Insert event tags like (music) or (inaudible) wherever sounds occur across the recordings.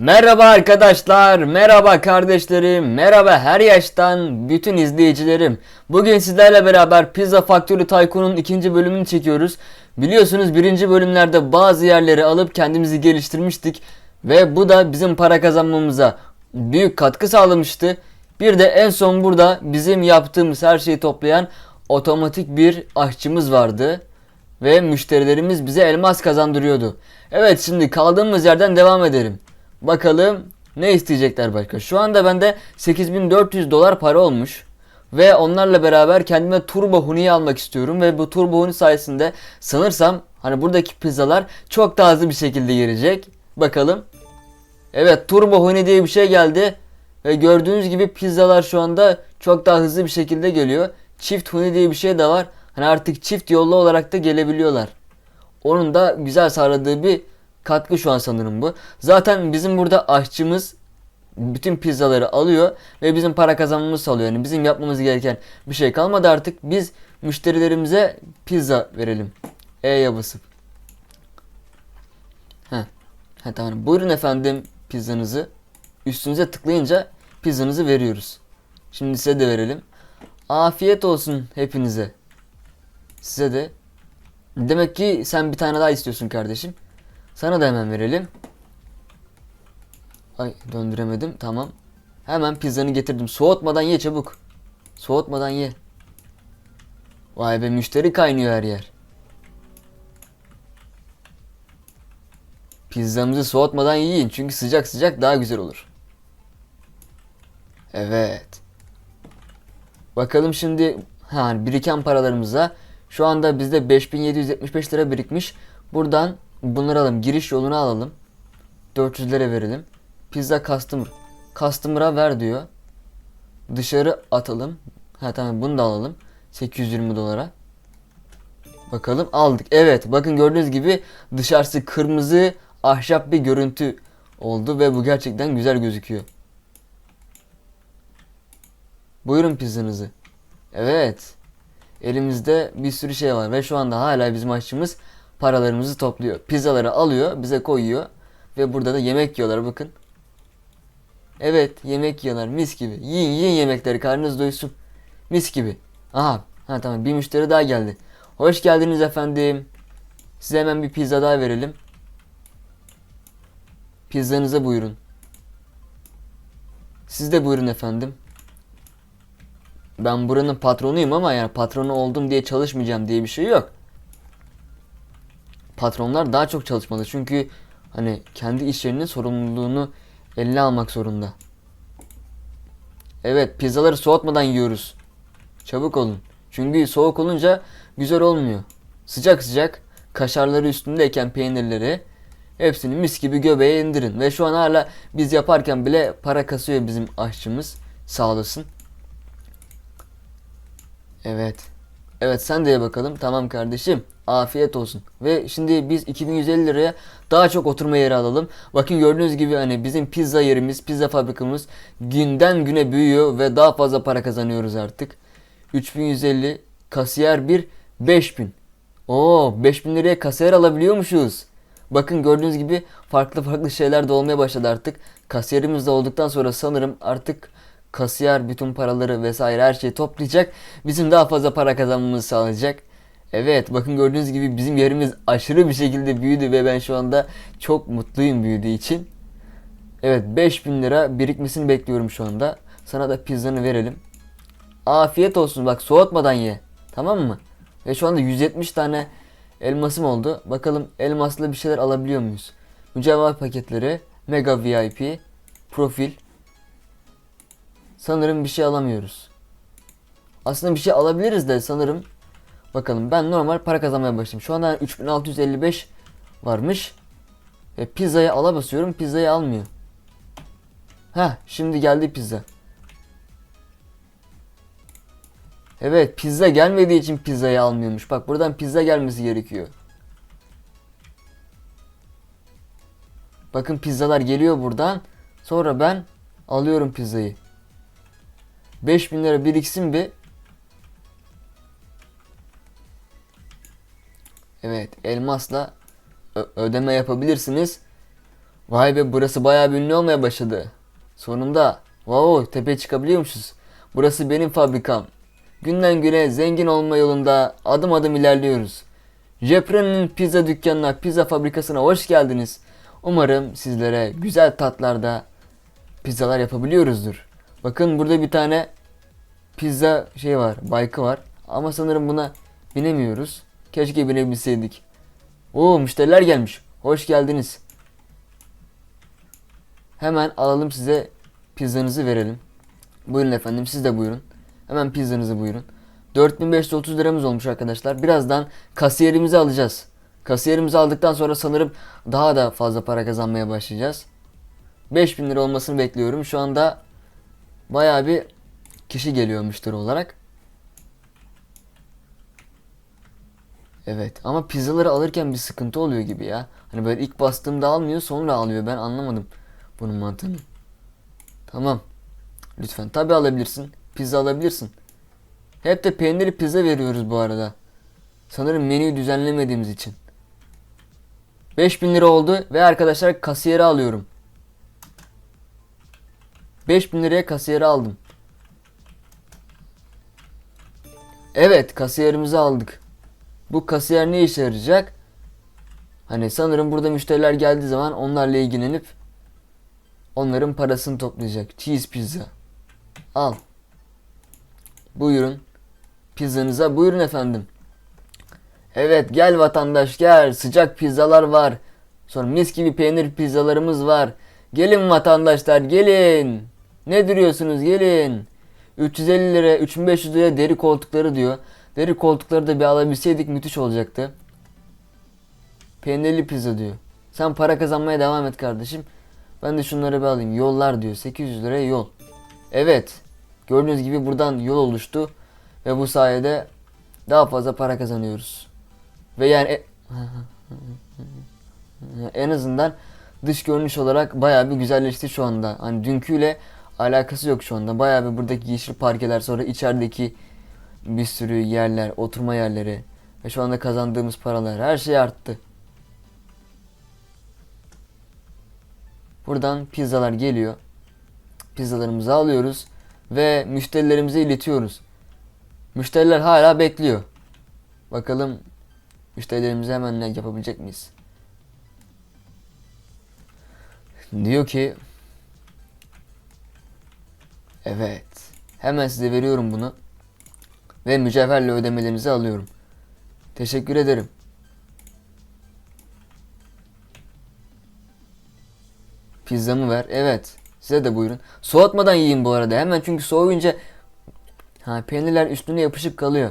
Merhaba arkadaşlar, merhaba kardeşlerim, merhaba her yaştan bütün izleyicilerim. Bugün sizlerle beraber Pizza Factory Tycoon'un ikinci bölümünü çekiyoruz. Biliyorsunuz birinci bölümlerde bazı yerleri alıp kendimizi geliştirmiştik. Ve bu da bizim para kazanmamıza büyük katkı sağlamıştı. Bir de en son burada bizim yaptığımız her şeyi toplayan otomatik bir aşçımız vardı. Ve müşterilerimiz bize elmas kazandırıyordu. Evet şimdi kaldığımız yerden devam edelim. Bakalım ne isteyecekler başka. Şu anda bende 8400 dolar para olmuş. Ve onlarla beraber kendime Turbo Huni'yi almak istiyorum. Ve bu Turbo Huni sayesinde sanırsam hani buradaki pizzalar çok daha hızlı bir şekilde gelecek. Bakalım. Evet Turbo Huni diye bir şey geldi. Ve gördüğünüz gibi pizzalar şu anda çok daha hızlı bir şekilde geliyor. Çift Huni diye bir şey de var. Hani artık çift yollu olarak da gelebiliyorlar. Onun da güzel sağladığı bir katkı şu an sanırım bu. Zaten bizim burada aşçımız bütün pizzaları alıyor ve bizim para kazanmamızı sağlıyor. Yani bizim yapmamız gereken bir şey kalmadı artık. Biz müşterilerimize pizza verelim. E'ye basıp. Heh. Ha, tamam. Buyurun efendim pizzanızı. Üstünüze tıklayınca pizzanızı veriyoruz. Şimdi size de verelim. Afiyet olsun hepinize. Size de. Demek ki sen bir tane daha istiyorsun kardeşim. Sana da hemen verelim. Ay döndüremedim. Tamam. Hemen pizzanı getirdim. Soğutmadan ye çabuk. Soğutmadan ye. Vay be müşteri kaynıyor her yer. Pizzamızı soğutmadan yiyin çünkü sıcak sıcak daha güzel olur. Evet. Bakalım şimdi ha, biriken paralarımıza. Şu anda bizde 5775 lira birikmiş. Buradan bunları alalım. Giriş yolunu alalım. 400 lira verelim. Pizza customer. Customer'a ver diyor. Dışarı atalım. Ha tamam bunu da alalım. 820 dolara. Bakalım aldık. Evet bakın gördüğünüz gibi dışarısı kırmızı ahşap bir görüntü oldu ve bu gerçekten güzel gözüküyor. Buyurun pizzanızı. Evet. Elimizde bir sürü şey var ve şu anda hala bizim aşçımız paralarımızı topluyor. Pizzaları alıyor, bize koyuyor ve burada da yemek yiyorlar bakın. Evet, yemek yiyorlar mis gibi. Yiyin yiyin yemekleri karnınız doysun. Mis gibi. Aha, ha tamam bir müşteri daha geldi. Hoş geldiniz efendim. Size hemen bir pizza daha verelim. Pizzanıza buyurun. Siz de buyurun efendim. Ben buranın patronuyum ama yani patronu oldum diye çalışmayacağım diye bir şey yok. Patronlar daha çok çalışmalı çünkü hani kendi iş yerinin sorumluluğunu eline almak zorunda. Evet pizzaları soğutmadan yiyoruz. Çabuk olun. Çünkü soğuk olunca güzel olmuyor. Sıcak sıcak kaşarları üstündeyken peynirleri hepsini mis gibi göbeğe indirin. Ve şu an hala biz yaparken bile para kasıyor bizim aşçımız. Sağ olasın. Evet. Evet sen de ye bakalım. Tamam kardeşim. Afiyet olsun. Ve şimdi biz 2150 liraya daha çok oturma yeri alalım. Bakın gördüğünüz gibi hani bizim pizza yerimiz, pizza fabrikamız günden güne büyüyor ve daha fazla para kazanıyoruz artık. 3150 kasiyer bir 5000. Oo 5000 liraya kasiyer alabiliyormuşuz. Bakın gördüğünüz gibi farklı farklı şeyler de olmaya başladı artık. Kasiyerimiz de olduktan sonra sanırım artık kasiyer bütün paraları vesaire her şeyi toplayacak. Bizim daha fazla para kazanmamızı sağlayacak. Evet bakın gördüğünüz gibi bizim yerimiz aşırı bir şekilde büyüdü ve ben şu anda çok mutluyum büyüdüğü için. Evet 5000 lira birikmesini bekliyorum şu anda. Sana da pizzanı verelim. Afiyet olsun bak soğutmadan ye. Tamam mı? Ve şu anda 170 tane elmasım oldu. Bakalım elmaslı bir şeyler alabiliyor muyuz? Mücevher paketleri, mega VIP, profil. Sanırım bir şey alamıyoruz. Aslında bir şey alabiliriz de sanırım. Bakalım ben normal para kazanmaya başladım. Şu anda 3655 varmış. Ve pizzayı ala basıyorum. Pizzayı almıyor. Heh şimdi geldi pizza. Evet pizza gelmediği için pizzayı almıyormuş. Bak buradan pizza gelmesi gerekiyor. Bakın pizzalar geliyor buradan. Sonra ben alıyorum pizzayı. 5000 lira biriksin bir. Evet elmasla ödeme yapabilirsiniz. Vay be burası bayağı bir ünlü olmaya başladı. Sonunda. Wow tepeye çıkabiliyormuşuz. Burası benim fabrikam. Günden güne zengin olma yolunda adım adım ilerliyoruz. Jepra'nın pizza dükkanına, pizza fabrikasına hoş geldiniz. Umarım sizlere güzel tatlarda pizzalar yapabiliyoruzdur. Bakın burada bir tane pizza şey var, bike'ı var. Ama sanırım buna binemiyoruz. Keşke binebilseydik. Oo müşteriler gelmiş. Hoş geldiniz. Hemen alalım size pizzanızı verelim. Buyurun efendim siz de buyurun. Hemen pizzanızı buyurun. 4530 liramız olmuş arkadaşlar. Birazdan kasiyerimizi alacağız. Kasiyerimizi aldıktan sonra sanırım daha da fazla para kazanmaya başlayacağız. 5000 lira olmasını bekliyorum. Şu anda bayağı bir kişi geliyor müşteri olarak. Evet ama pizzaları alırken bir sıkıntı oluyor gibi ya. Hani böyle ilk bastığımda almıyor sonra alıyor. Ben anlamadım bunun mantığını. Tamam. Lütfen tabi alabilirsin. Pizza alabilirsin. Hep de peynirli pizza veriyoruz bu arada. Sanırım menüyü düzenlemediğimiz için. 5000 lira oldu ve arkadaşlar kasiyeri alıyorum. 5000 liraya kasiyeri aldım. Evet kasiyerimizi aldık. Bu kasiyer ne işe yarayacak? Hani sanırım burada müşteriler geldiği zaman onlarla ilgilenip onların parasını toplayacak. Cheese pizza. Al. Buyurun. Pizzanıza buyurun efendim. Evet gel vatandaş gel. Sıcak pizzalar var. Sonra mis gibi peynir pizzalarımız var. Gelin vatandaşlar gelin. Ne duruyorsunuz gelin. 350 lira 3500 liraya deri koltukları diyor. Deri koltukları da bir alabilseydik müthiş olacaktı. Peynirli pizza diyor. Sen para kazanmaya devam et kardeşim. Ben de şunları bir alayım. Yollar diyor. 800 liraya yol. Evet. Gördüğünüz gibi buradan yol oluştu. Ve bu sayede daha fazla para kazanıyoruz. Ve yani e- (laughs) en azından dış görünüş olarak bayağı bir güzelleşti şu anda. Hani dünküyle alakası yok şu anda. Bayağı bir buradaki yeşil parkeler sonra içerideki bir sürü yerler, oturma yerleri ve şu anda kazandığımız paralar her şey arttı. Buradan pizzalar geliyor. Pizzalarımızı alıyoruz ve müşterilerimize iletiyoruz. Müşteriler hala bekliyor. Bakalım müşterilerimize hemen ne yapabilecek miyiz? Diyor ki Evet. Hemen size veriyorum bunu. Ve mücevherle ödemelerinizi alıyorum. Teşekkür ederim. Pizzamı ver. Evet. Size de buyurun. Soğutmadan yiyin bu arada. Hemen çünkü soğuyunca ha, peynirler üstüne yapışıp kalıyor.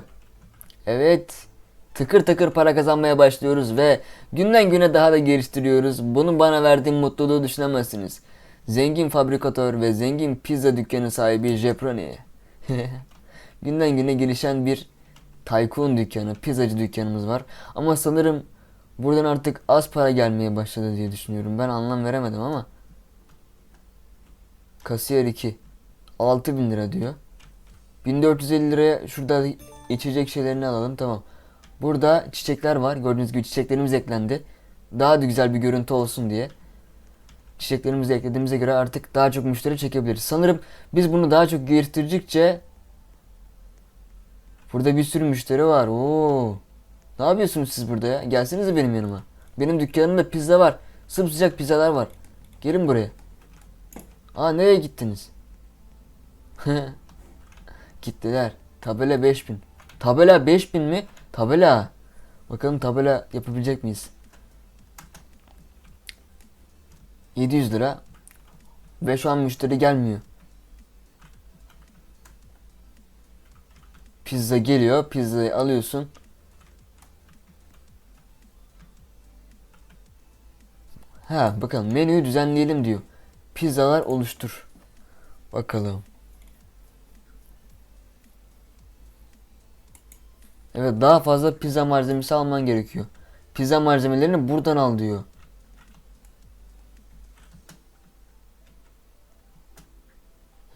Evet. Tıkır tıkır para kazanmaya başlıyoruz ve günden güne daha da geliştiriyoruz. Bunu bana verdiğim mutluluğu düşünemezsiniz. Zengin fabrikatör ve zengin pizza dükkanı sahibi Jeproni. (laughs) günden güne gelişen bir tycoon dükkanı, pizzacı dükkanımız var. Ama sanırım buradan artık az para gelmeye başladı diye düşünüyorum. Ben anlam veremedim ama. Kasiyer 2. 6000 lira diyor. 1450 liraya şurada içecek şeylerini alalım tamam. Burada çiçekler var. Gördüğünüz gibi çiçeklerimiz eklendi. Daha da güzel bir görüntü olsun diye. Çiçeklerimizi eklediğimize göre artık daha çok müşteri çekebiliriz. Sanırım biz bunu daha çok geliştirdikçe Burada bir sürü müşteri var. Oo. Ne yapıyorsunuz siz burada ya? Gelsenize benim yanıma. Benim dükkanımda pizza var. Sımsıcak pizzalar var. Gelin buraya. Aa nereye gittiniz? (laughs) Gittiler. Tabela 5000. Tabela 5000 mi? Tabela. Bakalım tabela yapabilecek miyiz? 700 lira. Ve şu an müşteri gelmiyor. Pizza geliyor. Pizzayı alıyorsun. Ha bakalım menüyü düzenleyelim diyor. Pizzalar oluştur. Bakalım. Evet daha fazla pizza malzemesi alman gerekiyor. Pizza malzemelerini buradan al diyor.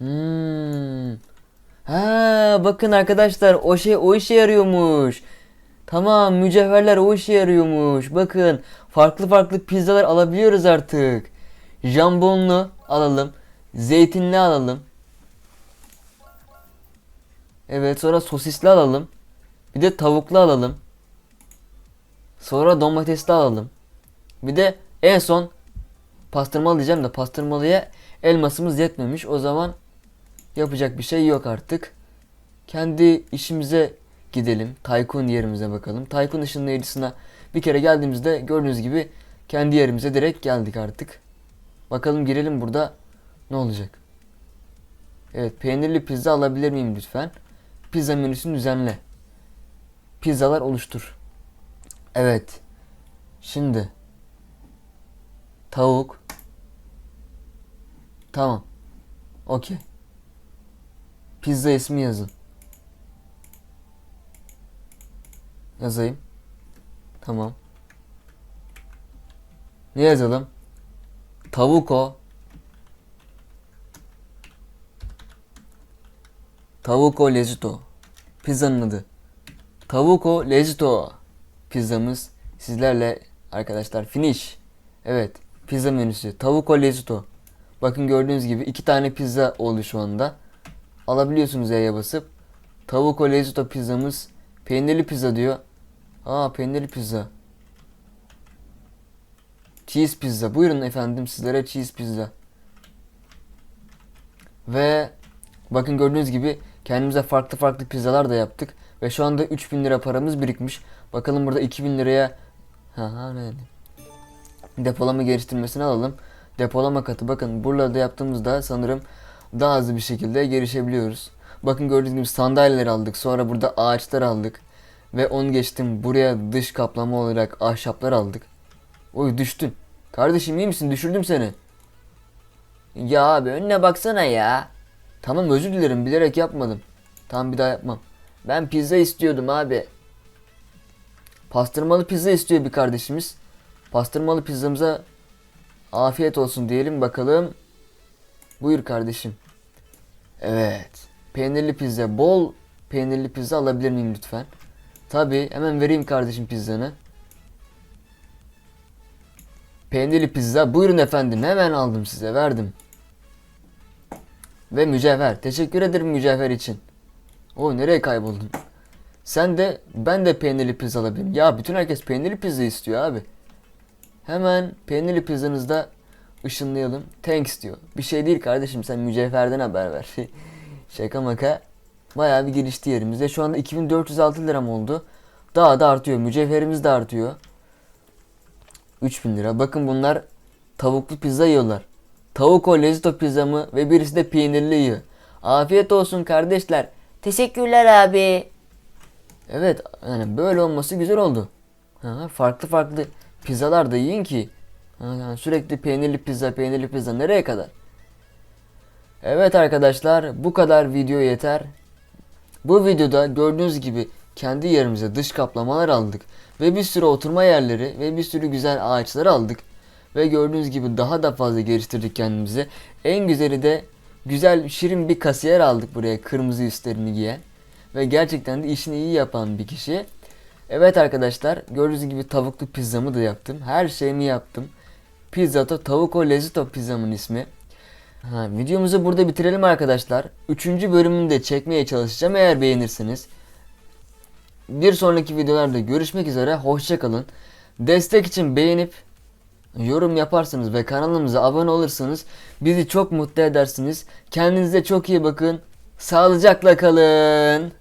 Hmm. Ha bakın arkadaşlar o şey o işe yarıyormuş. Tamam mücevherler o işe yarıyormuş. Bakın farklı farklı pizzalar alabiliyoruz artık. Jambonlu alalım. Zeytinli alalım. Evet sonra sosisli alalım. Bir de tavuklu alalım. Sonra domatesli alalım. Bir de en son pastırmalı diyeceğim de pastırmalıya elmasımız yetmemiş. O zaman yapacak bir şey yok artık. Kendi işimize gidelim. Tycoon yerimize bakalım. Tycoon ışınlayıcısına bir kere geldiğimizde gördüğünüz gibi kendi yerimize direkt geldik artık. Bakalım girelim burada ne olacak. Evet peynirli pizza alabilir miyim lütfen? Pizza menüsünü düzenle. Pizzalar oluştur. Evet. Şimdi. Tavuk. Tamam. Okey. Pizza ismi yazın. Yazayım. Tamam. Ne yazalım? Tavuko. Tavuko Lezuto. Pizzanın adı. Tavuko Lezuto. Pizzamız sizlerle arkadaşlar finish. Evet. Pizza menüsü. Tavuko Lezuto. Bakın gördüğünüz gibi iki tane pizza oldu şu anda. Alabiliyorsunuz E'ye basıp. Tavuko Lezuto pizzamız. Peynirli pizza diyor. Aa peynirli pizza. Cheese pizza. Buyurun efendim sizlere cheese pizza. Ve bakın gördüğünüz gibi kendimize farklı farklı pizzalar da yaptık. Ve şu anda 3000 lira paramız birikmiş. Bakalım burada 2000 liraya ha, ha ne depolama geliştirmesini alalım. Depolama katı bakın burada yaptığımızda sanırım daha hızlı bir şekilde gelişebiliyoruz. Bakın gördüğünüz gibi sandalyeler aldık. Sonra burada ağaçlar aldık. Ve onu geçtim buraya dış kaplama olarak ahşaplar aldık. Oy düştün. Kardeşim iyi misin? Düşürdüm seni. Ya abi önüne baksana ya. Tamam özür dilerim bilerek yapmadım. Tamam bir daha yapmam. Ben pizza istiyordum abi. Pastırmalı pizza istiyor bir kardeşimiz. Pastırmalı pizzamıza afiyet olsun diyelim bakalım. Buyur kardeşim. Evet. Peynirli pizza. Bol peynirli pizza alabilir miyim lütfen? Tabi hemen vereyim kardeşim pizzanı. Peynirli pizza. Buyurun efendim. Hemen aldım size. Verdim. Ve mücevher. Teşekkür ederim mücevher için. O nereye kayboldun? Sen de ben de peynirli pizza alabilirim. Ya bütün herkes peynirli pizza istiyor abi. Hemen peynirli pizzanızda ışınlayalım. Thanks diyor. Bir şey değil kardeşim sen mücevherden haber ver. (laughs) Şaka maka. Bayağı bir gelişti yerimizde. Şu anda 2406 liram oldu. Daha da artıyor. Mücevherimiz de artıyor. 3000 lira. Bakın bunlar tavuklu pizza yiyorlar. Tavuk o lezito pizzamı ve birisi de peynirli yiyor. Afiyet olsun kardeşler. Teşekkürler abi. Evet yani böyle olması güzel oldu. Ha, farklı farklı pizzalar da yiyin ki. Yani sürekli peynirli pizza peynirli pizza nereye kadar? Evet arkadaşlar bu kadar video yeter. Bu videoda gördüğünüz gibi kendi yerimize dış kaplamalar aldık. Ve bir sürü oturma yerleri ve bir sürü güzel ağaçlar aldık. Ve gördüğünüz gibi daha da fazla geliştirdik kendimizi. En güzeli de güzel şirin bir kasiyer aldık buraya kırmızı üstlerini giyen. Ve gerçekten de işini iyi yapan bir kişi. Evet arkadaşlar gördüğünüz gibi tavuklu pizzamı da yaptım. Her şeyimi yaptım. Pizzato Tavuko Lezito pizzamın ismi. Ha, videomuzu burada bitirelim arkadaşlar. Üçüncü bölümünü de çekmeye çalışacağım eğer beğenirseniz. Bir sonraki videolarda görüşmek üzere. Hoşçakalın. Destek için beğenip yorum yaparsanız ve kanalımıza abone olursanız bizi çok mutlu edersiniz. Kendinize çok iyi bakın. Sağlıcakla kalın.